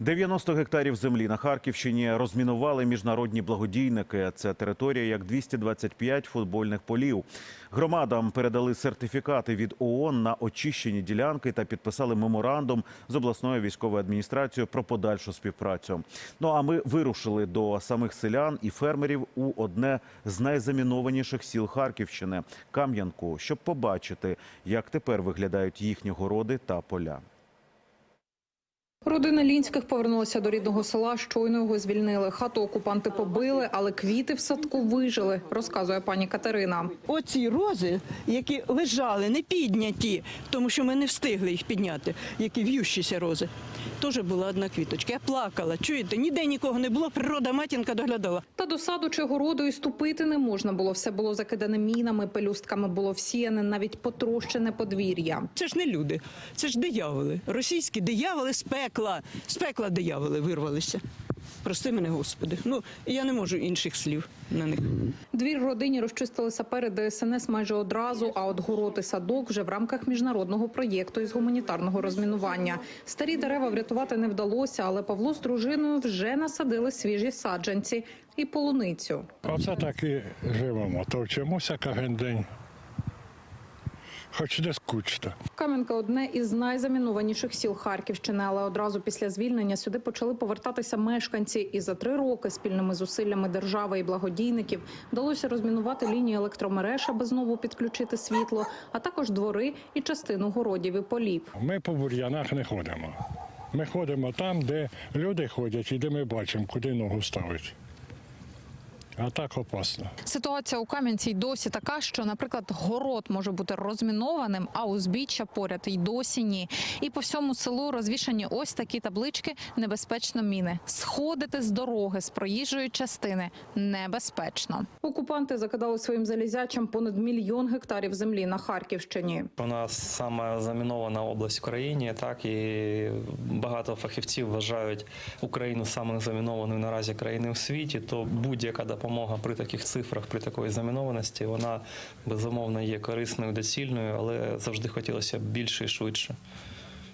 90 гектарів землі на Харківщині розмінували міжнародні благодійники. Це територія як 225 футбольних полів. Громадам передали сертифікати від ООН на очищені ділянки та підписали меморандум з обласною військовою адміністрацією про подальшу співпрацю. Ну а ми вирушили до самих селян і фермерів у одне з найзамінованіших сіл Харківщини Кам'янку, щоб побачити, як тепер виглядають їхні городи та поля. Родина Лінських повернулася до рідного села. Щойно його звільнили. Хату окупанти побили, але квіти в садку вижили, розказує пані Катерина. Оці рози, які лежали, не підняті, тому що ми не встигли їх підняти, які в'ющіся рози. Теж була одна квіточка. Я плакала. Чуєте, ніде нікого не було. Природа матінка доглядала. Та до саду чи городу і ступити не можна було. Все було закидане мінами, пелюстками було всіяне, навіть потрощене подвір'я. Це ж не люди, це ж дияволи. Російські дияволи з пекла. З пекла дияволи вирвалися. Прости мене, Господи. Ну я не можу інших слів на них. Двір родині розчистили сапери ДСНС майже одразу. А от город і садок вже в рамках міжнародного проєкту із гуманітарного розмінування. Старі дерева врятувати не вдалося, але Павло з дружиною вже насадили свіжі саджанці і полуницю. Оце так і живемо. Товчемося кожен день. Хоч не скучно. Кам'янка одне із найзамінованіших сіл Харківщини, але одразу після звільнення сюди почали повертатися мешканці. І за три роки спільними зусиллями держави і благодійників вдалося розмінувати лінії електромереж, аби знову підключити світло, а також двори і частину городів і полів. Ми по бур'янах не ходимо. Ми ходимо там, де люди ходять і де ми бачимо, куди ногу ставити. А так опасно. Ситуація у Кам'янці й досі така, що, наприклад, город може бути розмінованим, а узбіччя поряд й досі ні. І по всьому селу розвішані ось такі таблички небезпечно міни. Сходити з дороги з проїжджої частини небезпечно. Окупанти закидали своїм залізячам понад мільйон гектарів землі на Харківщині. У нас саме замінована область в Україні, так і багато фахівців вважають Україну самою замінованою наразі країною в світі. То будь-яка допомога при таких цифрах, при такої замінованості, вона безумовно є корисною, доцільною, але завжди хотілося б більше і швидше.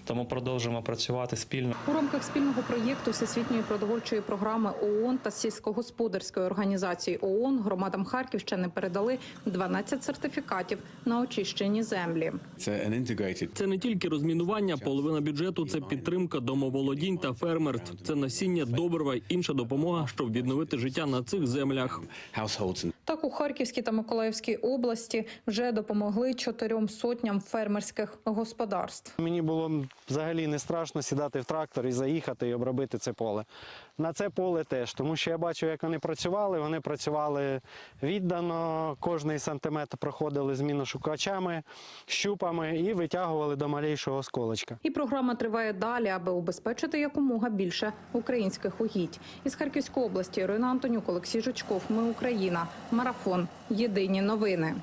Тому продовжуємо працювати спільно. У рамках спільного проєкту Всесвітньої продовольчої програми ООН та сільськогосподарської організації ООН громадам Харківщини передали 12 сертифікатів на очищені землі. Це не тільки розмінування, половина бюджету це підтримка домоволодінь та фермерств. Це насіння, добрива й інша допомога, щоб відновити життя на цих землях. Так у Харківській та Миколаївській області вже допомогли чотирьом сотням фермерських господарств. Мені було взагалі не страшно сідати в трактор і заїхати і обробити це поле. На це поле теж, тому що я бачу, як вони працювали. Вони працювали віддано, кожний сантиметр проходили зміну шукачами, щупами і витягували до малейшого осколочка. І програма триває далі, аби убезпечити якомога більше українських угідь. Із Харківської області Ірина Антонюк, Олексій Жучков. Ми Україна. Марафон. Єдині новини.